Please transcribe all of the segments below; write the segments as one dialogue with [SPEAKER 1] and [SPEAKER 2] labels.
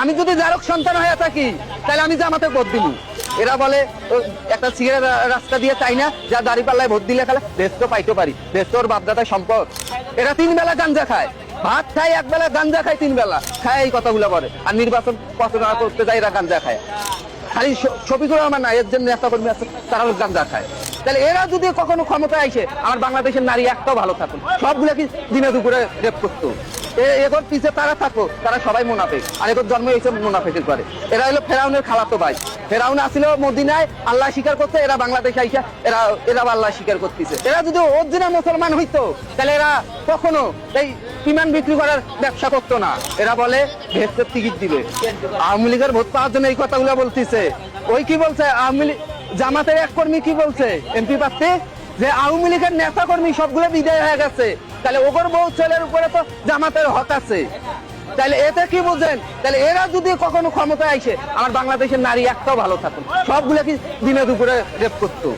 [SPEAKER 1] আমি যদি জারক সন্তান হয়ে থাকি, তাহলে আমি জামাতে ভোট দিব। এরা বলে একটা সিগারেট রাস্তা দিয়ে চাই না, যা দাড়ি পাল্লায় ভোট দিলে খেলে বেশ তো পাইতে পারি বেশ তোর বাপদাদার সম্পদ। এরা তিন বেলা গাঞ্জা খায়। ভাত খায় এক বেলা, গাঞ্জা খায় তিন বেলা। খায় এই কথাগুলো করে আর নির্বাচন পছন্দ করতে যায়, এরা গাঞ্জা খায়। খালি শফিকুর রহমান না, এর জন্য নেতা কর্মী আছে, তারা গাঞ্জা খায়। তাহলে এরা যদি কখনো ক্ষমতা আসে, আমার বাংলাদেশের নারী একটাও ভালো থাকুন সবগুলো কি দিনে দুপুরে রেপ করতো? এ- এগোর পিছে তারা থাকো, তারা সবাই আর এগোর জন্ম করে এরা হলো ফেরাউনের খালাতো ভাই। ফেরাউন আসিল মদিনায় আল্লাহ স্বীকার এরা বাংলাদেশে আইসা, এরা এরা আল্লাহ স্বীকার করতেছে। এরা যদি মুসলমান হইতো, তাহলে এরা কখনো এই বিমান বিক্রি করার ব্যবসা করতো না। এরা বলে, ভেস্তের টিকিট দিবে। আওয়ামী লীগের ভোট পাওয়ার জন্য এই কথাগুলো বলতেছে। ওই কি বলছে? আওয়ামী জামাতের এক কর্মী কি বলছে? এমপি প্রার্থী? যে আওয়ামী লীগের নেতা কর্মী সবগুলো বিদায় হয়ে গেছে। তাহলে ওগর বউ ছেলের উপরে তো জামাতের হক আছে। তাহলে এতে কি বুঝেন? তাহলে এরা যদি কখনো ক্ষমতায় আইসে আমার বাংলাদেশের নারী একটাও ভালো থাকুন সবগুলো কি দিনে দুপুরে রেপ করতো?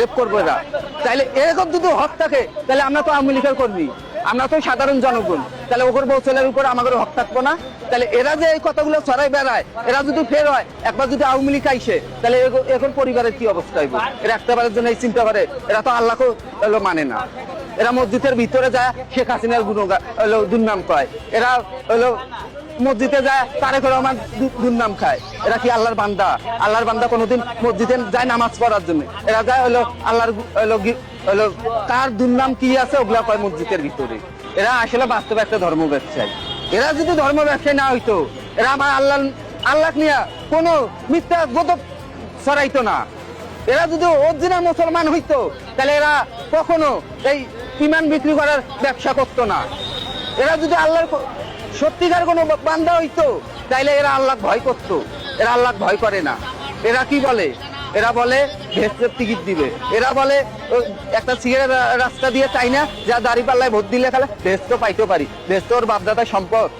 [SPEAKER 1] রেপ করব এরা। তাহলে এরকম যদি হক থাকে, তাহলে আমরা তো আওয়ামী লীগের কর্মী। আমরা তো সাধারণ জনগণ। তাহলে ওগর বউ ছেলের উপর আমাদের হক থাকব না। তাহলে এরা যে এই কথাগুলো ছড়াই বেড়ায়, এরা যদি ফের হয়, একবার যদি আওয়ামী লীগ আইসে, তাহলে এখন পরিবারের কি অবস্থা হইব? এরা একটাবারের জন্য এই চিন্তা করে, এরা তো আল্লাহকে মানে না। এরা মসজিদের ভিতরে যায়, শেখ হাসিনার গুণগা দুর্নাম কয় এরা হলো মসজিদে যায়, তারেক রহমান দুর্নাম খায়। এরা কি আল্লাহর বান্দা? আল্লাহর বান্দা কোনোদিন মসজিদে যায় নামাজ পড়ার জন্য। এরা যায় হলো আল্লাহর হলো হলো কার দুর্নাম কি আছে, ওগুলা কয় মসজিদের ভিতরে। এরা আসলে বাস্তবে একটা ধর্ম ব্যবসায়ী। এরা যদি ধর্ম ব্যবসায়ী না হইতো, এরা আমার আল্লাহ আল্লাহ নিয়ে কোনো মিথ্যা ছড়াইতো না। এরা যদি অরিজিনাল মুসলমান হইতো, তাহলে এরা কখনো এই বিমান বিক্রি করার ব্যবসা করতো না। এরা যদি আল্লাহর সত্যিকার কোনো বান্দা হইতো, তাইলে এরা আল্লাহ ভয় করতো। এরা আল্লাহ ভয় করে না। এরা কি বলে? এরা বলে ভেস্তের টিকিট দিবে। এরা বলে একটা সিগারেট রাস্তা দিয়ে চাই না, যা দাড়ি পাল্লায় ভোট দিলে খেলে ভেস্ত পাইতে পারি। ভেস্ত ওর বাপদাদার সম্পদ।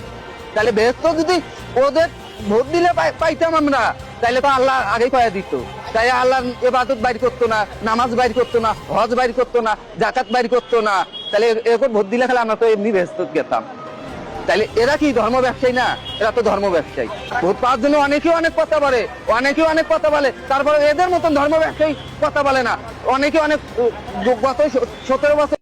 [SPEAKER 1] তাহলে ভেস্ত যদি ওদের ভোট দিলে পাই- পাইতাম আমরা তাইলে তো আল্লাহ আগেই কয়ে দিত। তাই আল্লাহ এবাদত বাইর করতো না, নামাজ বাইর করতো না, হজ বাইর করতো না জাকাত বাইর করতো না। তাহলে এরকম ভোট দিলে খেলে আমরা তো এমনি ভেস্ত গেতাম। তাহলে এরা কি ধর্ম ব্যবসায়ী না? এরা তো ধর্ম ব্যবসায়ী। ভোট পাওয়ার জন্য অনেকেই অনেক কথা বলে, অনেকেই অনেক কথা বলে তারপরে এদের মতন ধর্ম ব্যবসায়ী কথা বলে না। অনেকে অনেক গত সতেরো বছর